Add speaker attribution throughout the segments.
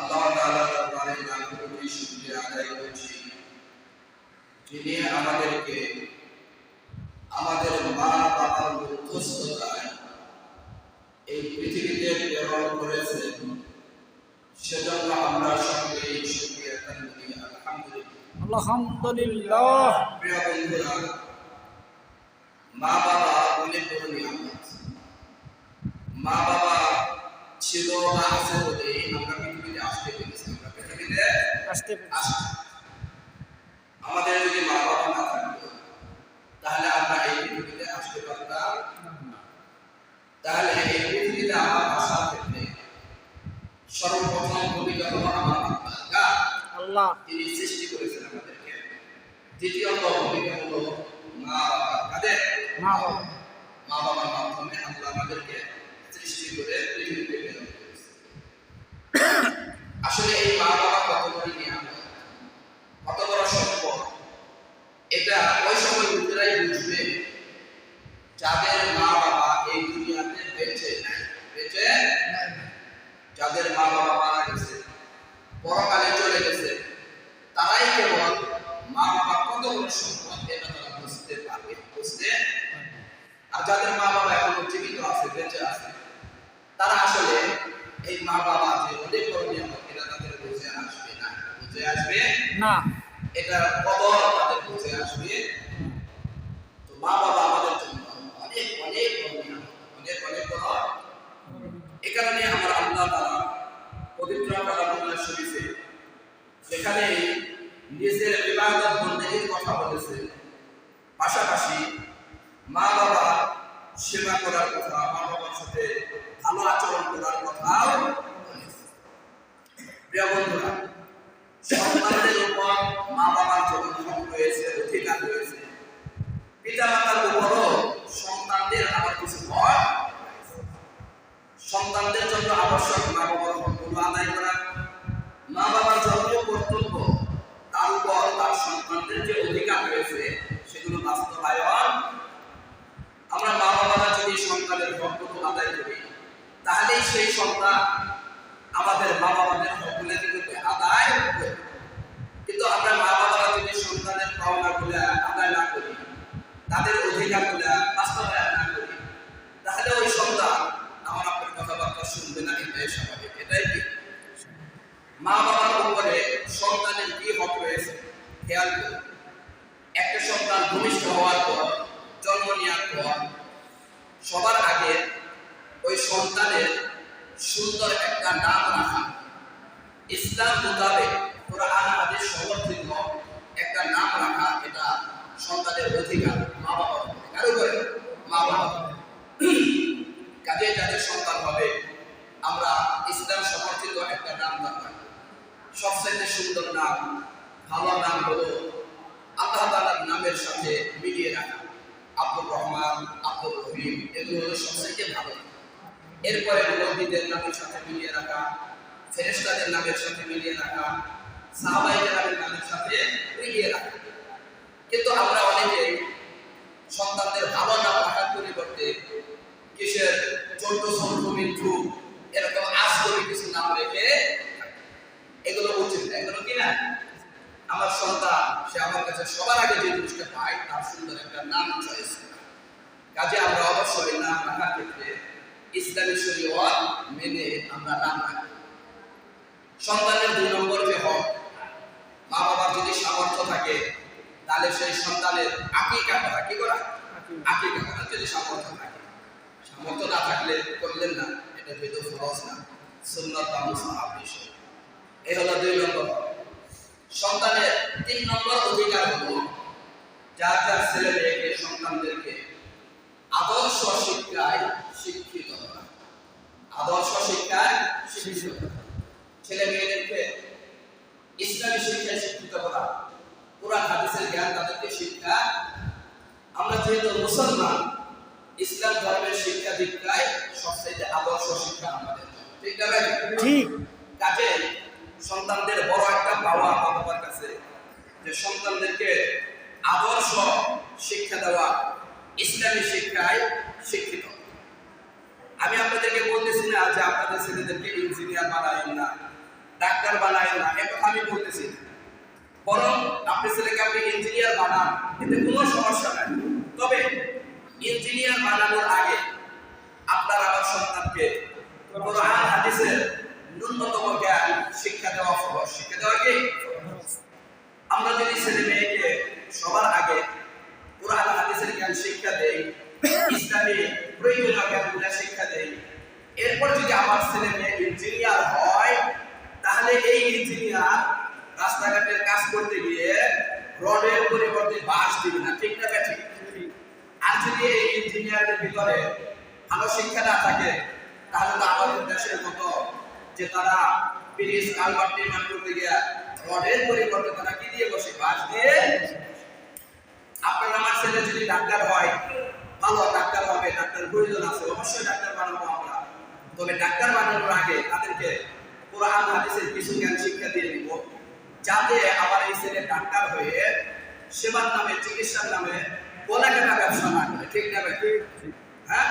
Speaker 1: আল্লাহ তাআলা দরবারে লাখ কোটি শুকরিয়া আদায় করছি। যিনি আমাদেরকে আমাদের মা বাবার মধ্যস্থতায় এই পৃথিবীতে প্রেরণ করেছেন। সেজন্য আমরা সকলেই শুকরিয়া করি। আলহামদুলিল্লাহ।
Speaker 2: আলহামদুলিল্লাহ।
Speaker 1: প্রিয় বন্ধুরা মা বাবা অনেক বড় নিয়ামত। মা বাবা ছিল বা আছে বলে আমরা আসতে পেরেছি। আমাদের যদি মা বাবা না থাকতো তাহলে আমরা এই পৃথিবীতে আসতে পারতাম তাহলে এই পৃথিবীতে আমার আসার ক্ষেত্রে সর্বপ্রথম ভূমিকা হলো আমার
Speaker 2: আল্লাহ।
Speaker 1: তিনি সৃষ্টি করেছেন আমাদেরকে। দ্বিতীয়ত ভূমিকা হলো মা বাবা কাদের?
Speaker 2: মা বাবা।
Speaker 1: মা বাবার মাধ্যমে আল্লাহ আমাদেরকে সৃষ্টি করে পৃথিবীতে প্রেরণ করেছে না। এটা কদর তাদের বুঝে আসবে? তো মা বাবা আমাদের জন্য অনেক অনেক অনেক অনেক এ কারণে আমার আল্লাহ তাআলা পবিত্র কালামুল্লাহ শরীফে সেখানে নিজের ইবাদত বন্দেগীর কথা বলেছে পাশাপাশি মা বাবা সেবা করার কথা, মা বাবার সাথে ভালো আচরণ করার কথাও প্রিয় বন্ধুরা তাহলেই সেই সন্তান আমাদের মা বাবাদের হকগুলো কিন্তু আদায় করবে কিন্তু আমরা মা বাবারা যদি সন্তানের পাওনাগুলো আদায় না করি, তাদের অধিকারগুলো বাস্তবায়ন না করি, তাহলে ওই সন্তান আমার আপনার কথাবার্তা শুনবে না, এটাই স্বাভাবিক, এটাই কি মা বাবার উপরে সন্তানের কি হক রয়েছে, খেয়াল করুন। একটা সন্তান ভূমিষ্ঠ হওয়ার পর, জন্ম নেওয়ার পর, সবার আগে সন্তানের সুন্দর একটা নাম রাখা। ইসলাম মোতাবেক কোরআন হাদিস সমর্থিত একটা নাম রাখা এটা সন্তানের অধিকার মা বাবার উপরে। কার? মা বাবা কাজে যাদের সন্তান হবে, আমরা ইসলাম সমর্থিত একটা নাম রাখা। সবচেয়ে সুন্দর নাম, ভালো নাম হলো আল্লাহ তালার নামের সাথে মিলিয়ে রাখা। আব্দুর রহমান, আব্দুর রহিম, এগুলো হলো সবচেয়ে ভালো। এরপরে নবীদের নামের সাথে মিলিয়ে রাখা, ফেরেশতাদের নামের সাথে মিলিয়ে রাখা সাহাবাইদের নামের সাথে মিলিয়ে রাখা। কিন্তু আমরা অনেকে সন্তানদের ভালো নাম রাখার পরিবর্তে কিসের চোদ্দ সংখ্য মৃত্যু এরকম আজগবি কিছু নাম রেখে এগুলো উচিত না, এগুলো কি না? আমার সন্তান, সে আমার কাছে সবার আগে যে জিনিসটা পায়, তার সুন্দর একটা নাম চয়েস। কাজে আমরা অবশ্যই নাম রাখার ক্ষেত্রে ইসলামী শরীয়ত মেনে আমরা নাম রাখি সন্তানের দুই নম্বর যে হক মা বাবার যদি সামর্থ্য থাকে তাহলে সেই সন্তানের আকিকা করা কি করা? আকিকা। করা যদি সামর্থ্য থাকে। সামর্থ্য না থাকলে করলেন না এটা যেহেতু ফরজ না সুন্নত বা মুস্তাহাব বিষয়। এই হলো দুই নম্বর সন্তানের তিন নম্বর অধিকার হলো যার যার ছেলে মেয়েকে সন্তানদেরকে আদর্শ শিক্ষায় শিক্ষিত আদর্শ শিক্ষিত। করা ছেলে মেয়েদেরকে ইসলামী শিক্ষায় শিক্ষিত করা। কোরআন হাদিসের জ্ঞান তাদেরকে শিক্ষা। আমরা যেহেতু মুসলমান ইসলাম ধর্মের শিক্ষা দীক্ষায় সবচেয়ে আদর্শ শিক্ষা আমাদের ঠিক না
Speaker 2: ঠিক।
Speaker 1: কাজে সন্তানদের বড় একটা পাওয়া মা বাবার কাছে যে সন্তানদেরকে আদর্শ শিক্ষা দেওয়া ইসলামী শিক্ষায় শিক্ষিত। আমি আপনাদেরকে বলতেছি না যে আপনাদের ছেলেদেরকে ইঞ্জিনিয়ার বানাবেন না, ডাক্তার ডাক্তার বানায় না, এ কথা আমি বলতেছি। বরং আপনি ছেলেকে আপনি ইঞ্জিনিয়ার বানান, এতে কোনো সমস্যা নাই। তবে ইঞ্জিনিয়ার বানানোর আগে আপনার আমার সন্তানকে কোরআন, হাদিসের ন্যূনতম জ্ঞান, শিক্ষা দেওয়া ফরজ। শিক্ষা দেওয়া কি? আমরা যদি ছেলে মেয়েকে সবার আগে কোরআন, হাদিসের জ্ঞান, শিক্ষা দেই ইসলামী প্রয়োজনীয় জ্ঞানগুলো শিক্ষা দেই এরপর যদি আমার ছেলে মেয়ে ইঞ্জিনিয়ার হয়, তাহলে এই ইঞ্জিনিয়ার রাস্তাঘাটের কাজ করতে গিয়ে রডের পরিবর্তে বাঁশ দিবে না, ঠিক না ঠিক আর যদি এই ইঞ্জিনিয়ারের ভিতরে ভালো শিক্ষা না থাকে, তাহলে তো আমাদের দেশের মতো যে তারা ব্রিজ কালভার্ট নির্মাণ করতে গিয়ে রডের পরিবর্তে তারা কি দিয়ে বসে? বাঁশ দিয়ে? আপনার আমার ছেলে যদি ডাক্তার হয় ভালো ডাক্তার হবে ডাক্তার প্রয়োজন আছে অবশ্যই ডাক্তার বানাবো আমরা। তবে ডাক্তার বানানোর আগে তাদেরকে কোরআন হাদিসের কিছু জ্ঞান শিক্ষা দিয়ে দিব যাতে আমার এই ছেলে ডাক্তার হয়ে সেবার নামে চিকিৎসার নামে বলা কেনা ব্যবসা না করে। ঠিক না ভাই? হ্যাঁ?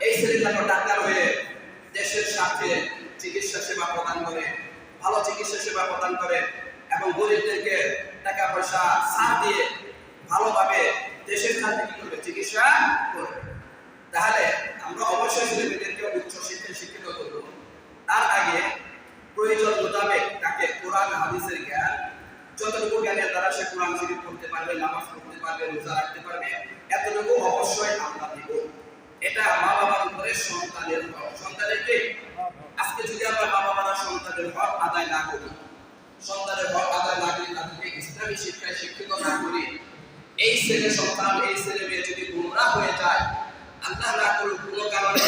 Speaker 1: এই ছেলে যেন ডাক্তার হয়ে দেশের স্বার্থে চিকিৎসা সেবা প্রদান করে ভালো চিকিৎসা সেবা প্রদান করে এবং গরিবদেরকে টাকা পয়সা সার দিয়ে ভালোভাবে দেশের স্বার্থে কি করবে চিকিৎসা করবে? তাহলে আমরা অবশ্যই ছেলেমেয়েদেরকে উচ্চ শিক্ষায় শিক্ষিত করব। তার আগে প্রয়োজন মোতাবেক তাকে কোরআন, হাদিসের জ্ঞান, যতটুকু জ্ঞানের দ্বারা সে কোরআন শরীফ পড়তে পারবে, নামাজ পড়তে পারবে, রোজা রাখতে পারবে, এতটুকু অবশ্যই আমরা দিব। এটা মা বাবার উপরে সন্তানের হক। সন্তানের কি? আজকে যদি আমরা মা বাবারা সন্তানের হক আদায় না করি, সন্তানের হক আদায় না করি, তাদেরকে ইসলামী শিক্ষায় শিক্ষিত না করি এই ছেলে সন্তান এই ছেলে মেয়ে যদি গুমরা হয়ে যায় আল্লাহ না করুক কোনো কারণে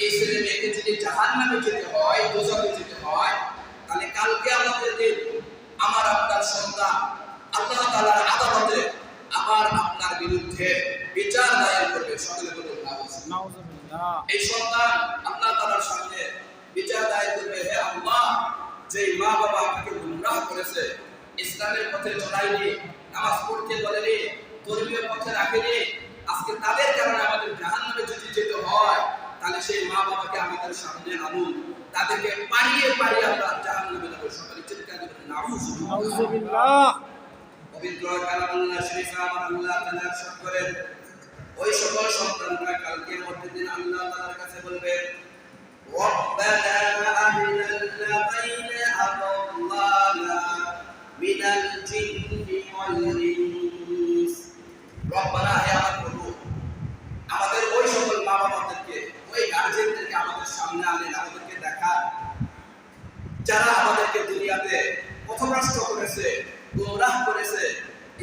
Speaker 1: এই ছেলে মেয়েকে যদি জাহান নামে যেতে হয় দোজাতে যেতে হয় তাহলে কালকে আমাদের দিন আমার আপনার সন্তান আল্লাহ তাআলার আদালতে আমার আপনার বিরুদ্ধে বিচার দায়ের করবে। সকলে। নাউজুবিল্লাহ। এই সন্তান আল্লাহ তাআলার সামনে বিচার দায়ের করবে। হে আল্লাহ যে মা বাবা আমাকে গুমরাহ করেছে ইসলামের পথে চড়াইনি নামাজ পড়তে বলেনি ধর্মীয় পথে রাখেনি আজকে তাদের কারণে আমাদের জাহান্নামে যদি যেতে হয় তাহলে সেই মা বাবাকে আমাদের সামনে আনুন তাদেরকে পাড়িয়ে পাড়িয়ে আমরা জাহান্নামে যাবো সকালে চিৎকার দিবেন নাউজুবিল্লাহ
Speaker 2: নাউজুবিল্লাহ
Speaker 1: পবিত্র কালামুল্লাহ শরীফ আমার আল্লাহ তাআলা ইরশাদ করেন ওই সকল সন্তানরা কালকে মধ্যে দিন আল্লাহ তাআলার কাছে বলবে ربنا أرنا الذين أضلانا من الجن والإنس ربنا হে আমার প্রভু আমাদের ওই সকল মা বাবাদেরকে ওই গার্জেনদেরকে আমাদের সামনে আনেন আমাদেরকে দেখান যারা আমাদেরকে দুনিয়াতে পথভ্রষ্ট করেছে গোমরাহ করেছে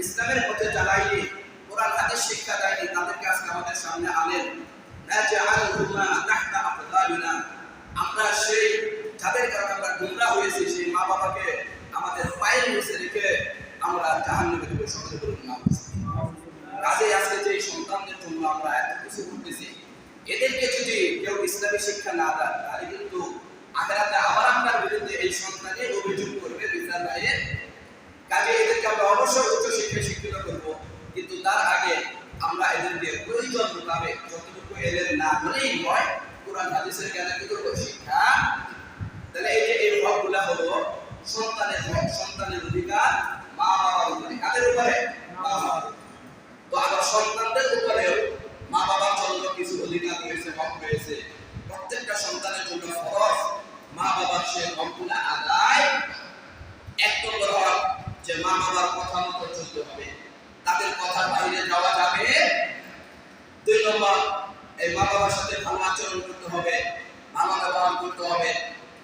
Speaker 1: ইসলামের পথে চালায়নি কোরআন হাদিস শিক্ষা দেয়নি তাদেরকে আজকে আমাদের সামনে আনেন নাজআলহুমা তাহতা আকদামিনা শিক্ষা তাহলে এই অবশ্যই উচ্চ শিক্ষায় শিক্ষিত করব, কিন্তু তার আগে আমরা এদেরকে এদের না হলেই হয় কোরআন শিক্ষা। তাহলে এই যে এই হকগুলা হলো সন্তানের হক সন্তানের অধিকার মা বাবার উপরে। কাদের উপরে? মা বাবার। তো আবার সন্তানদের উপরেও মা বাবার জন্য কিছু অধিকার রয়েছে হক রয়েছে। প্রত্যেকটা সন্তানের জন্য ফরজ। মা বাবার সে হকগুলা আদায় এক নম্বর হক যে মা বাবার কথা মতো চলতে হবে। তাদের কথার বাইরে যাওয়া যাবে দুই নম্বর, এই মা বাবার সাথে ভালো আচরণ করতে হবে, ভালো ব্যবহার করতে হবে।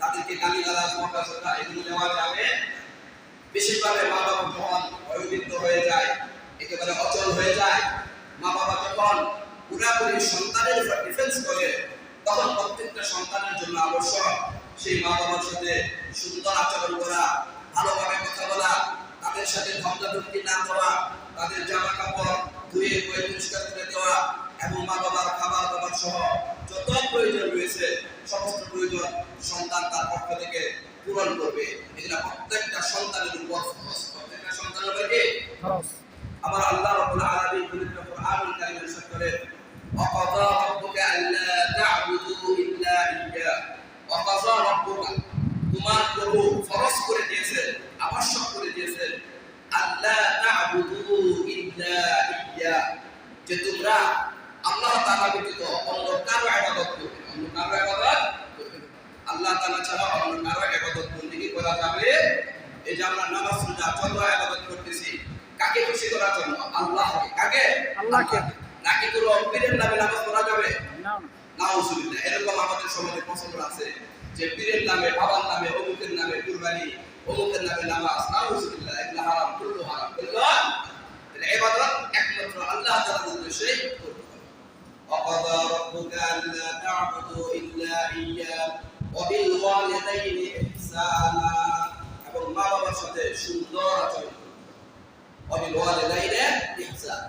Speaker 1: তাদেরকে গালি গালাজ মকা এগুলো দেওয়া যাবে। বিশেষভাবে মা বাবা যখন বয়োবৃদ্ধ হয়ে যায়, একেবারে অচল হয়ে যায় মা বাবা যখন পুরাপুরি সন্তানের উপর ডিফেন্স করে, তখন প্রত্যেকটা সন্তানের জন্য আবশ্যক সেই মা বাবার সাথে সুন্দর আচরণ করা, ভালোভাবে কথা বলা, তাদের সাথে ধমকাধমকি না করা তাদের জামা কাপড় ধুয়ে পরিষ্কার করে দেওয়া এবং মা বাবার খাবার দাবার সহ যত প্রয়োজন রয়েছে সমস্ত প্রয়োজন সন্তান তার পক্ষ থেকে পূরণ করবে এগুলা প্রত্যেকটা সন্তানের উপর ফরজ। প্রত্যেকটা সন্তানের উপর কি?
Speaker 2: খরচ
Speaker 1: আমার আল্লাহ রাব্বুল আলামিন পবিত্র কোরআনুল কারীমে ইরশাদ করেন وقضى ربك ألا تعبدوا إلا إياه وقضى ربك তোমার প্রভু ফরজ নাকি কোনো পীরের নামে নামাজ পড়া যাবে
Speaker 2: না
Speaker 1: নাউজুবিল্লাহ এরকম আমাদের সমাজে পছন্দ আছে যে পীরের নামে বাবার নামে অমুকের নামে কুরবানি অমুকের নামে নামাজ নাউজুবিল্লাহ এগুলো হারাম কুল্লু হারাম কুল্লু তাহলে ইবাদত একমাত্র আল্লাহ তাআলার উদ্দেশ্যেই করতে হবে وقضى ربك ألا تعبدوا إلا إياه وبالوالدين إحسانا এবং মা বাবার সাথে সুন্দর আচরণ করবে وبالوالدين إحسانا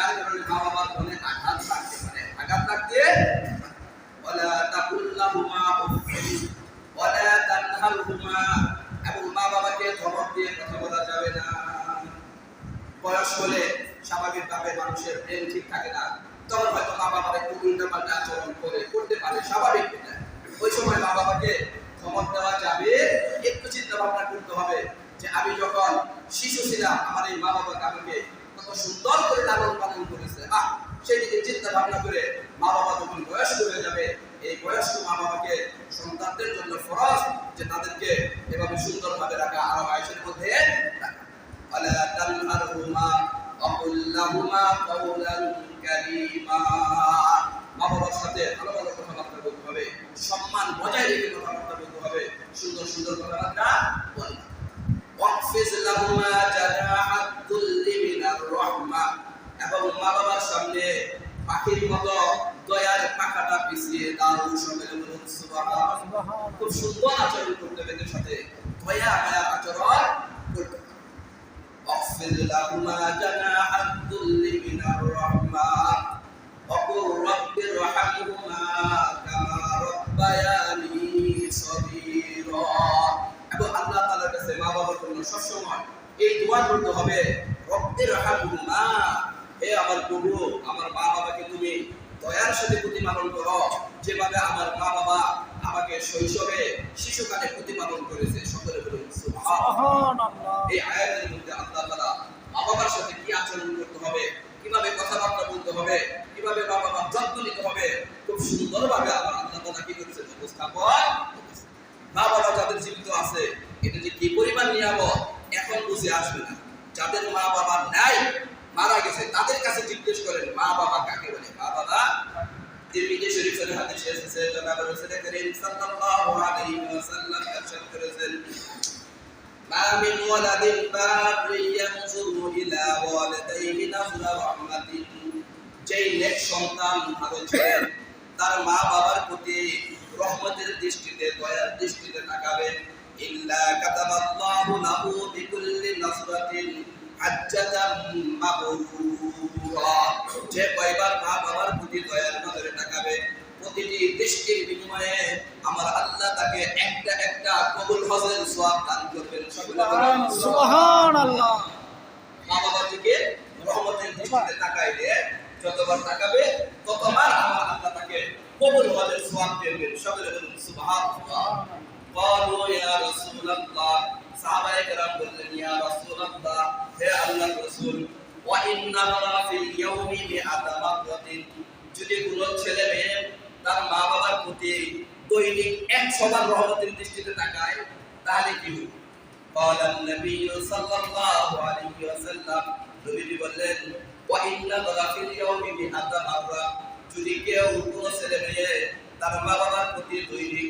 Speaker 1: যার কারণে মা বাবার মনে আঘাত লাগতে পারে। আঘাত লাগতে? ওলা তাকুল্লাহুমা ওলা তানহারহুমা। এবং মা বাবাকে ধমক দিয়ে কথা বলা যাবে না। বয়স হলে স্বাভাবিকভাবে মানুষের ব্রেন ঠিক থাকে না। তখন হয়তো মা বাবার একটু উল্টাপাল্টা আচরণ করে, করতে পারে, স্বাভাবিক এটা ওই সময় মা বাবাকে ধমক দেওয়া যাবে। একটু চিন্তা ভাবনা করতে হবে যে আমি যখন শিশু ছিলাম, আমার এই মা বাবাকে আমাকে সুন্দর করে লালন পালন করেছে। বা সেদিকে চিন্তা ভাবনা করে মা বাবা যখন বয়স্ক হয়ে যাবে, এই বয়স্ক মা বাবাকে সন্তানদের জন্য ফরজ সুন্দর আচরণ করতে হবে এদের সাথে দয়া মায়া আচরণ করতে হবে واخفض لهما جناح الذل من الرحمة وقل رب ارحمهما كما ربياني صغيرا এবং আল্লাহ তাআলার কাছে মা বাবার জন্য সবসময় এই দোয়া করতে হবে রব্বির হামহুমা হে আমার প্রভু আমার মা বাবাকে তুমি দয়ার সাথে প্রতিপালন করো যেভাবে আমার মা বাবা আমাকে শৈশবে শিশুকালে প্রতিপালন করেছে সকলে বলুন এই আয়াতের মধ্যে আল্লাহ তাআলা মা বাবার সাথে কি আচরণ করতে হবে কীভাবে কথাবার্তা বলতে হবে কীভাবে মা বাবার যত্ন নিতে হবে খুব সুন্দরভাবে আমার আল্লাহ তাআলা কি করেছেন উপস্থাপন মা বাবা যাদের জীবিত আছে এটা যে কি পরিমাণ নিয়ামত এখন বুঝে আসবে না। যাদের মা বাবা নাই মারা গেছে তাদের কাছে জিজ্ঞেস করেন মা বাবা কাকে বলে? মা বাবা তিরমিজি শরীফের হাদিসে এসেছে জনাব রাসূল করিম সাল্লাল্লাহু আলাইহি ওয়াসাল্লাম ইরশাদ করেছেন ما من ولد بار ينظر إلى والديه نظر رحمة যেই নেক সন্তান ভালো ছিলেন তার মা বাবার প্রতি রহমতের দৃষ্টিতে দয়ার দৃষ্টিতে তাকাবে ইল্লা কাতাবাল্লাহু লাহু বিকুল্লি নাসরাতিন হাজ্জাতাম মাবরুরা যে কয়বার মা বাবার প্রতি দয়ার নজরে তাকাবে প্রতিটি দৃষ্টির বিনিময়ে আমার আল্লাহ তাকে একটা একটা কবুল হজের সওয়াব দান করবেন সকলে বলুন
Speaker 2: সুবহানাল্লাহ
Speaker 1: মা বাবার দিকে রহমতের দৃষ্টিতে তাকাইলে যতবার তাকাবে ততবার আমার আল্লাহ তাকে কবুল হজের সওয়াব দেবেন সকলে বলুন সুবহানাল্লাহ قالوا يا رسول الله সাহাবায়ে কেরাম বললেন ইয়া রাসূলুল্লাহ হে আল্লাহর রাসূল ওয়া ইন্না লানা ফিল ইয়াউমি মিআতা মাররাতিন যদি কোনো ছেলে মেয়ে তার মা বাবার প্রতি দৈনিক একশো বার রহমতের দৃষ্টিতে তাকায় তাহলে কি হবে قال النبي صلى الله عليه وسلم নবীজি বললেন وإن نظر في اليوم مئة مرة যদি কেউ কোনো ছেলে মেয়ে তার মা বাবার প্রতি দৈনিক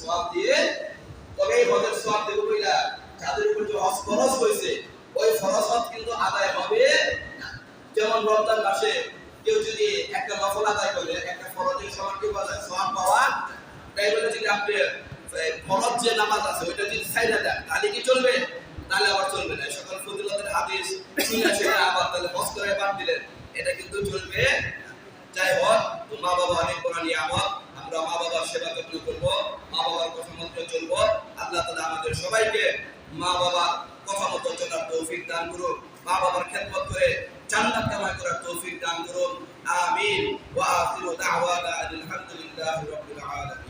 Speaker 1: সওয়াব দিয়ে তবে লগেই হজের সওয়াব দেব কইলা? যাদের উপর যে হজ ফরজ হয়েছে, ওই ফরজ কিন্তু আদায় হবে যেমন রমজান মাসে কেউ যদি একটা নফল আদায় করে, একটা ফরজের সমান কি পাওয়া যায়, সওয়াব পাওয়া তাই বলে যদি আপনি ফরজ যে নামাজ আছে, ওইটা যদি সাইডা দেন, তাহলে কি চলবে? তাহলে আবার চলবে না। সকল ফজিলতের হাদিস শুনে সেটা আবার তাহলে হজ করে বাদ দিলেন। এটা কিন্তু চলবে যাই হোক মা বাবা অনেক বড় নিয়ামত, আমরা মা বাবার সেবা যত্ন করব। মা বাবার কথা মতো চলবো। আল্লাহ তালা আমাদের সবাইকে মা বাবা কথা মতো চলার তৌফিক দান করুন। মা বাবার খেদমত করে জান্নাত কামাই করার তৌফিক দান করুন। আমিন। ওয়া আখিরু দাওয়ানা আলহামদুলিল্লাহি রাব্বিল আলামিন।